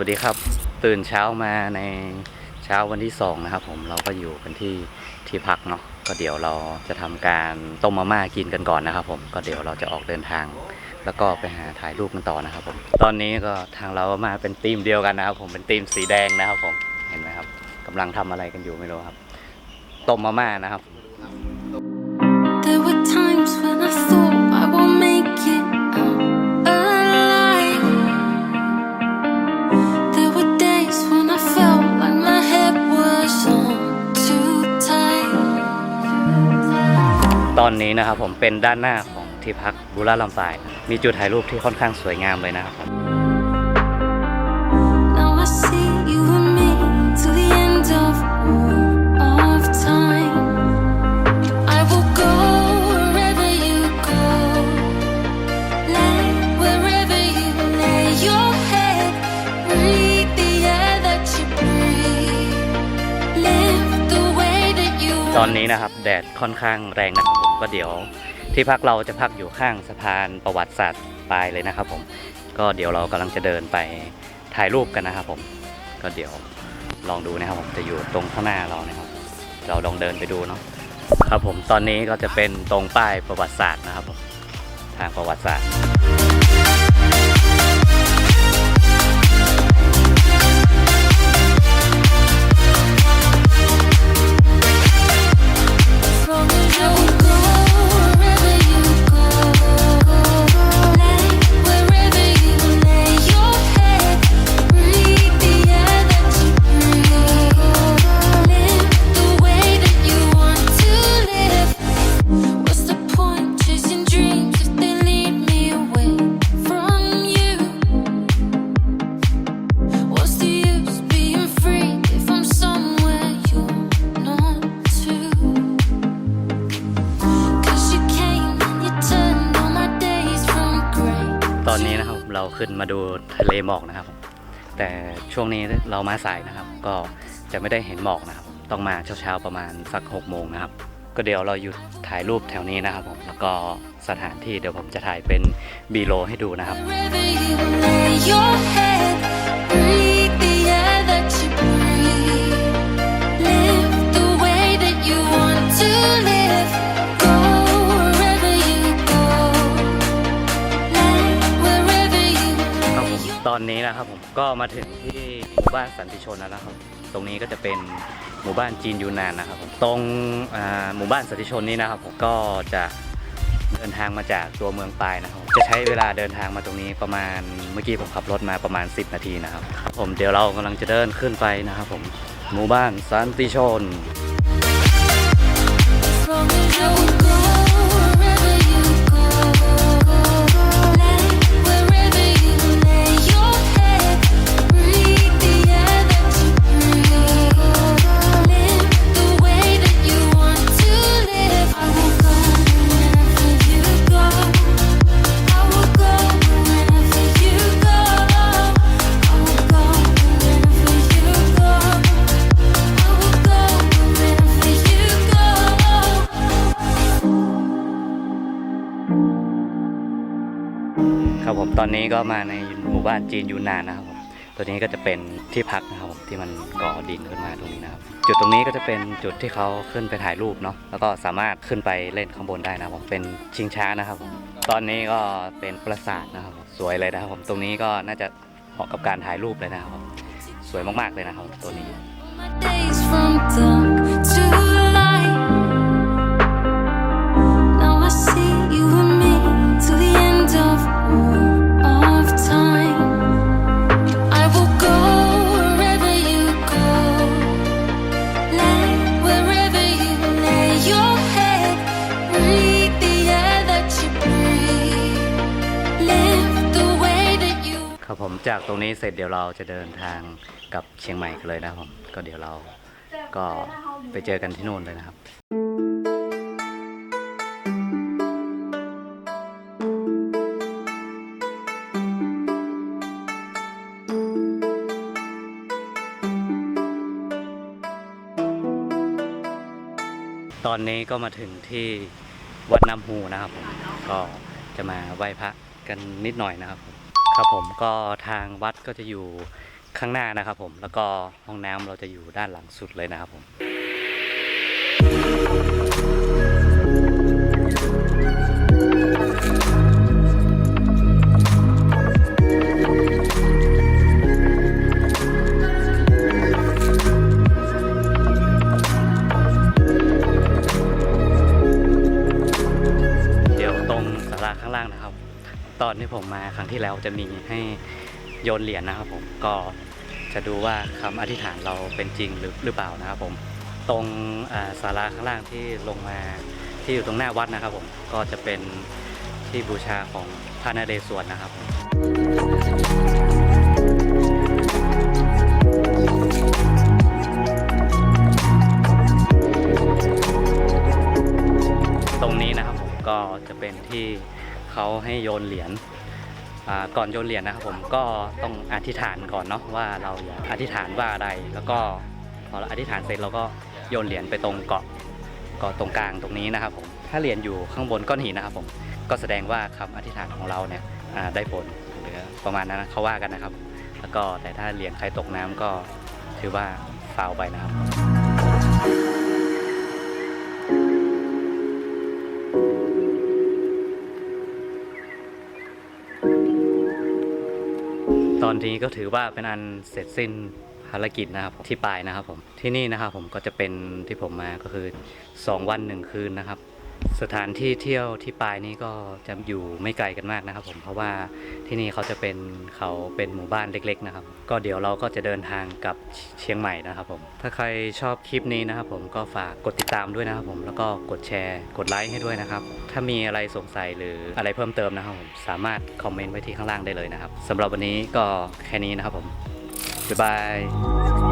วัสดีครับ ตื่นเช้ามาในเช้าวันที่สองนะครับ ผมเราก็อยู่กันที่ที่พักเนาะก็เดี๋ยวเราจะทำการต้มมาม่ากินกันก่อนนะครับ ผมก็เดี๋ยวเราจะออกเดินทาง แล้วก็ไปหาถ่ายรูปกันต่อนะครับ ผม ตอนนี้ก็ทางเรามาเป็นทีมเดียวกันนะครับ ผมเป็นทีมสีแดงนะครับ ผมเห็นไหมครับกำลังทำอะไรกันอยู่ไม่รู้ครับต้มมาม่านะครับ นนี้นะครับผมเป็นด้านหน้าของที่พักบูราลำไยมีจุดถ่ายรูปที่ค่อนข้างสวยงามเลยนะครับผม Now I see you and me till the end of all of time. I will go wherever you go, lay wherever you lay your head, breathe the air that you breathe, live the way that you ตอน want. นี้นะครับ แดดค่อนข้างแรงนะครับผม ก็เดี๋ยวที่พักเราจะพักอยู่ข้างสะพานประวัติศาสตร์ปลายเลยนะครับ ผมก็เดี๋ยวเรากำลังจะเดินไปถ่ายรูปกันนะครับผมก็เดี๋ยวลองดูนะครับผมจะอยู่ตรงข้างหน้าเรานะครับ เราลองเดินไปดูเนาะครับผมตอนนี้ก็จะเป็นตรงป้ายประวัติศาสตร์นะครับผมทางประวัติศาสตร์ ตอนนี้นะครับเราขึ้นมาดูทะเลหมอกนะครับ แต่ช่วงนี้เรามาสายนะครับ ก็จะไม่ได้เห็นหมอกนะครับ ต้องมาเช้าๆประมาณสัก6กโมงนะครับ ก็เดี๋ยวเราหยุดถ่ายรูปแถวนี้นะครับผมแล้วก็สถานที่เดี๋ยวผมจะถ่ายเป็นบีโลให้ดูนะครับ นี้นะครับผมก็มาถึงที่หมู่บ้านสันติชนแล้วนะครับ ตรงนี้ก็จะเป็นหมู่บ้านจีนยูนานนะครับผมตรงหมู่บ้านสันติชนนี้นะครับผมก็จะเดินทางมาจากตัวเมืองปายนะครับ จะใช้เวลาเดินทางมาตรงนี้ประมาณเมื่อกี้ผมขับรถมาประมาณ 10 นาทีนะครับครับผมเดี๋ยวเรากำลังจะเดินขึ้นไปนะครับผมหมู่บ้านสันติชน ตอนนี้ก็มาในหมู่บ้านจีนยูนานนะครับผมตัวนี้ก็จะเป็นที่พักนะครับผมที่มันก่อดินขึ้นมาตรงนี้นะครับ จุดตรงนี้ก็จะเป็นจุดที่เขาขึ้นไปถ่ายรูปเนาะแล้วก็สามารถขึ้นไปเล่นข้างบนได้นะครับผมเป็นชิงช้านะครับผมตอนนี้ก็เป็นปราสาทนะครับสวยเลยนะครับผมตรงนี้ก็น่าจะเหมาะกับการถ่ายรูปเลยนะครับผมสวยมากๆเลยนะครับตัวนี้ ครับผมจากตรงนี้เสร็จเดี๋ยวเราจะเดินทางกับเชียงใหม่กันเลยนะครับผมก็เดี๋ยวเราก็ไปเจอกันที่นู่นเลยนะครับตอนนี้ก็มาถึงที่วัดน้ำฮูนะครับผมก็จะมาไหว้พระกันนิดหน่อยนะครับผม ครับผมก็ทางวัดก็จะอยู่ข้างหน้านะครับผมแล้วก็ห้องน้ำเราจะอยู่ด้านหลังสุดเลยนะครับผม ตอนที่ผมมาครั้งที่แล้วจะมีให้โยนเหรียญนะครับผมก็จะดูว่าคำอธิษฐานเราเป็นจริงหรือหรือเปล่านะครับผมตรงอ่าศาลาข้างล่างที่ลงมาที่อยู่ตรงหน้าวัดนะครับผมก็จะเป็นที่บูชาของพระนเรศวรนะครับผมตรงนี้นะครับผมก็จะเป็นที่ เขาให้โยนเหรียญก่อนโยนเหรียญนะครับผมก็ต้องอธิษฐานก่อนเนาะว่าเราอยากอธิษฐานว่าอะไร แล้วก็พอเราอธิษฐานเสร็จเราก็โยนเหรียญไปตรงเกาะเกาะตรงกลางตรงนี้นะครับผมถ้าเหรียญอยู่ข้างบนก้อนหินนะครับผมก็แสดงว่าคำอธิษฐานของเราเนี่ยได้ผลหรือประมาณนั้นเขาว่ากันนะครับ แล้วก็แต่ถ้าเหรียญใครตกน้ำก็ถือว่าฟาวไปนะครับ ตอนนี้ก็ถือว่าเป็นอันเสร็จสิ้นภารกิจนะครับที่ปลายนะครับผมที่นี่นะครับผมก็จะเป็นที่ผมมาก็คือ 2 วัน 1 คืนนะครับ สถานที่เที่ยวที่ปลายนี้ก็จะอยู่ไม่ไกลกันมากนะครับ ผมเพราะว่าที่นี่เขาจะเป็นเขาเป็นหมู่บ้านเล็ก ๆ นะครับ ก็เดี๋ยวเราก็จะเดินทางกลับเชียงใหม่นะครับผมถ้าใครชอบคลิปนี้นะครับผมก็ฝากกดติดตามด้วยนะครับผมแล้วก็กดแชร์กดไลค์ให้ด้วยนะครับ ถ้ามีอะไรสงสัยหรืออะไรเพิ่มเติมนะครับผมสามารถคอมเมนต์ไว้ที่ข้างล่างได้เลยนะครับสำหรับวันนี้ก็แค่นี้นะครับผมบ๊ายบาย